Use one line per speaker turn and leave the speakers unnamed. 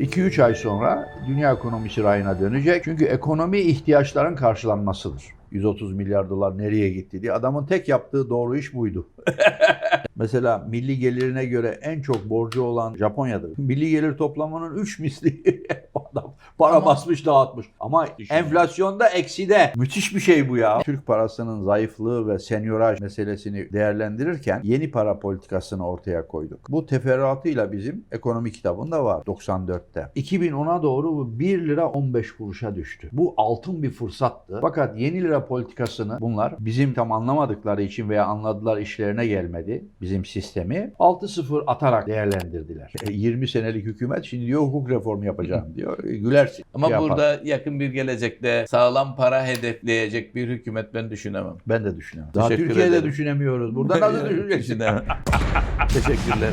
2-3 ay sonra dünya ekonomisi rayına dönecek. Çünkü ekonomi ihtiyaçların karşılanmasıdır. 130 milyar dolar nereye gitti diye. Adamın tek yaptığı doğru iş buydu. Mesela milli gelirine göre en çok borcu olan Japonya'dır. Milli gelir toplamanın 3 misli adam para
Ama-
basmış dağıtmış. Ama enflasyonda ekside. Müthiş bir şey bu ya. Türk parasının zayıflığı ve senyoraj meselesini değerlendirirken yeni para politikasını ortaya koyduk. Bu teferruatıyla bizim ekonomi kitabında var 94'te. 2010'a doğru bu 1 lira 15 kuruşa düştü. Bu altın bir fırsattı. Fakat yeni lira politikasını bunlar bizim tam anlamadıkları için veya anladılar işlerine gelmedi bizim sistemi 6-0 atarak değerlendirdiler. E, 20 senelik hükümet şimdi diyor hukuk reformu yapacağım diyor. Gülersin.
Ama
Şey yapar.
burada yakın bir gelecekte sağlam para hedefleyecek bir hükümet ben düşünemem.
ben de düşünüyorum. Daha
Teşekkür
Türkiye'de
ederim.
düşünemiyoruz. Burada nasıl düşüneceksin?
Düşünemem. Teşekkürler.